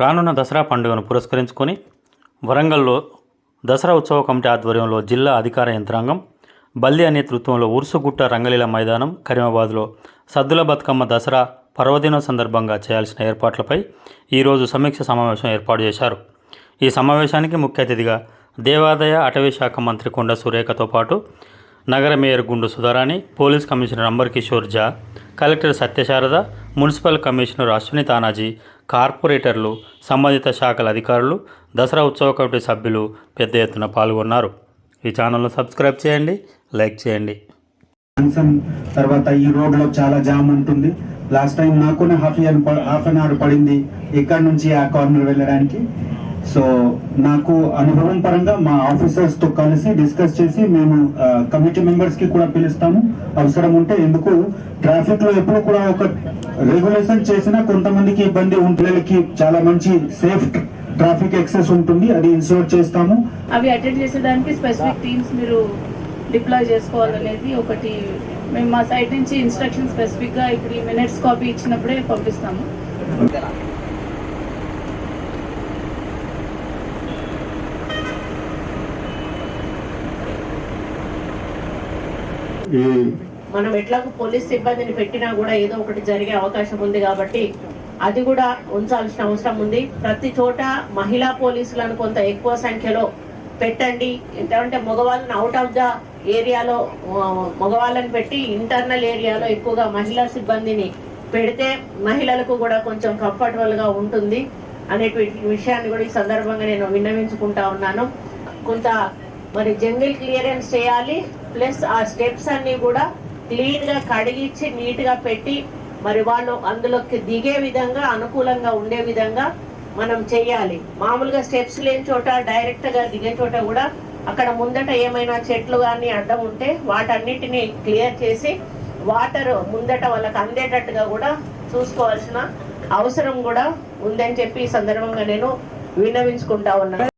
రానున్న దసరా పండుగను పురస్కరించుకొని వరంగల్లో దసరా ఉత్సవ కమిటీ ఆధ్వర్యంలో జిల్లా అధికార యంత్రాంగం బల్లి నేతృత్వంలో ఉరుసుగుట్ట రంగలీల మైదానం కరీమాబాద్లో సద్దుల బతుకమ్మ దసరా పర్వదినం సందర్భంగా చేయాల్సిన ఏర్పాట్లపై ఈరోజు సమీక్ష సమావేశం ఏర్పాటు చేశారు. ఈ సమావేశానికి ముఖ్య అతిథిగా దేవాదాయ అటవీ శాఖ మంత్రి కొండ సురేఖతో పాటు నగర mayor Gundu Sudharani police commissioner Amber Kishore Jha collector Satyasarada municipal commissioner Ashwini Tanaji కార్పొరేటర్లు సంబంధిత శాఖల అధికారులు దసరా ఉత్సవ కమిటీ సభ్యులు పెద్ద ఎత్తున పాల్గొన్నారు. ఈ ఛానల్ను సబ్స్క్రైబ్ చేయండి లైక్ చేయండి. తర్వాత ఈ రోడ్లో చాలా జామ్ ఉంటుంది. Last time నాకునే half year half an hour పడింది. ఇక్కడ నుంచి ఆ కార్నర్ వెళ్ళడానికి. సో నాకు అనుభవం పరంగా మా ఆఫీసర్స్తో కలిసి డిస్కస్ చేసి మేము కమిటీ మెంబర్స్కి కూడా పిలుస్తాము. అవసరం ఉంటే ఎందుకు? ట్రాఫిక్లో ఎప్పుడు కూడా ఒక రెగ్యులేషన్ చేసినా కొంతమందికి ఇబ్బంది పిల్లలకి చాలా మంచి సేఫ్ ట్రాఫిక్ ఎక్సెస్ ఉంటుంది. అది ఇన్సూర్ చేస్తాము. అవి అటెండ్ చేసేదానికి స్పెసిఫిక్ టీమ్స్ మీరు డిప్లాయ్ చేసుకోవాలనేది ఒకటి. మేము మా సైడ్ నుంచి ఇన్స్ట్రక్షన్ స్పెసిఫిక్గా ఇప్పుడు ఈ మినిట్స్ కాపీ ఇచ్చినప్పుడే పంపిస్తాము. ఈ మనం ఎట్లాగో పోలీస్ సిబ్బందిని పెట్టినా కూడా ఏదో ఒకటి జరిగే అవకాశం ఉంది కాబట్టి అది కూడా ఉంచాల్సిన అవసరం ఉంది. ప్రతి చోట మహిళా పోలీసులను కొంత ఎక్కువ సంఖ్యలో పెట్టండి. ఎందుకంటే మగవాళ్ళని అవుట్ ఆఫ్ ద ఏరియాలో మగవాళ్ళని పెట్టి ఇంటర్నల్ ఏరియాలో ఎక్కువగా మహిళా సిబ్బందిని పెడితే మహిళలకు కూడా కొంచెం కంఫర్టబుల్గా ఉంటుంది అనేటువంటి విషయాన్ని కూడా ఈ సందర్భంగా నేను విన్నవించుకుంటా ఉన్నాను. కొంత మరి జంగిల్ క్లియరెన్స్ చేయాలి. ప్లస్ ఆ స్టెప్స్ అన్ని కూడా క్లీన్గా కడిగిచ్చి నీట్గా పెట్టి మరి వాళ్ళు అందులోకి దిగే విధంగా అనుకూలంగా ఉండే విధంగా మనం చెయ్యాలి మామూలుగా స్టెప్స్ లేని చోట డైరెక్ట్గా దిగే చోట కూడా అక్కడ ముందట ఏమైనా చెట్లు కానీ అడ్డం ఉంటే వాటన్నిటిని క్లియర్ చేసి వాటర్ ముందట వాళ్ళకి అందేటట్టుగా కూడా చూసుకోవాల్సిన అవసరం కూడా ఉందని చెప్పి ఈ సందర్భంగా నేను విన్నవించుకుంటా ఉన్నాను.